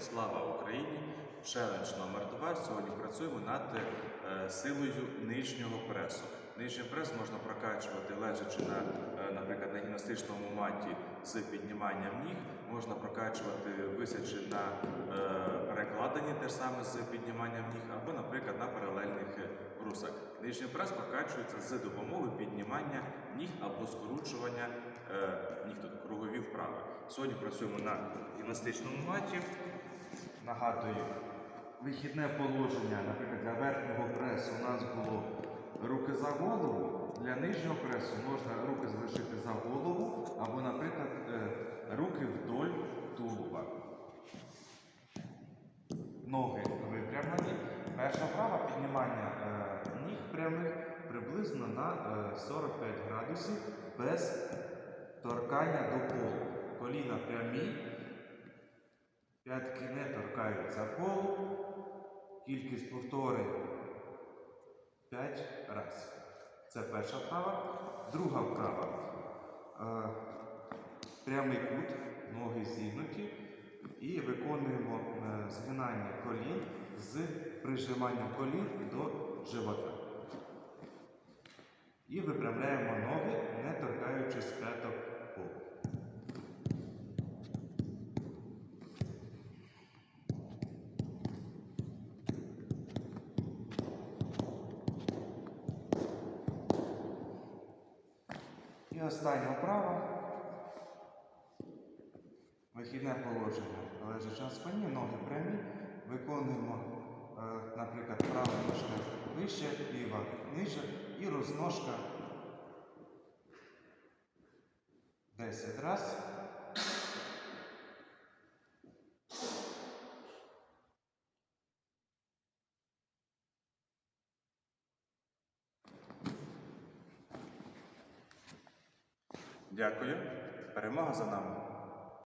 Слава Україні! Челендж номер 2 Сьогодні працюємо над е, силою нижнього пресу. Нижній прес можна прокачувати лежачи на, е, наприклад, на гімнастичному маті з підніманням ніг. Можна прокачувати висячи на е, перекладині теж саме з підніманням ніг, або, наприклад, на паралельних брусах. Нижній прес прокачується з допомогою піднімання ніг або скручування ніг тут кругові вправи. Сьогодні працюємо на гімнастичному маті. Нагадую, вихідне положення, наприклад, для верхнього пресу у нас було руки за голову. Для нижнього пресу можна руки залишити за голову, або, наприклад, е, руки вдоль тулуба. Ноги випрямлені. Перша вправа піднімання е, ніг прямих приблизно на е, 45 градусів без торкання до полу. Коліна прямі, п'ятки не торкаються полу. Кількість повторень 5 разів. Це перша вправа. Друга вправа. Е, прямий кут, ноги зігнуті. І виконуємо е, згинання колін з прижиманням колін до живота. І випрямляємо ноги, не торкаючись п'яток полу. І права. Вихідне положення. Лежачи на спині, ноги прямі. Виконуємо, е, наприклад, права ножка вище, ліва ниже і розножка 10 раз. Дякую. Перемога за нами.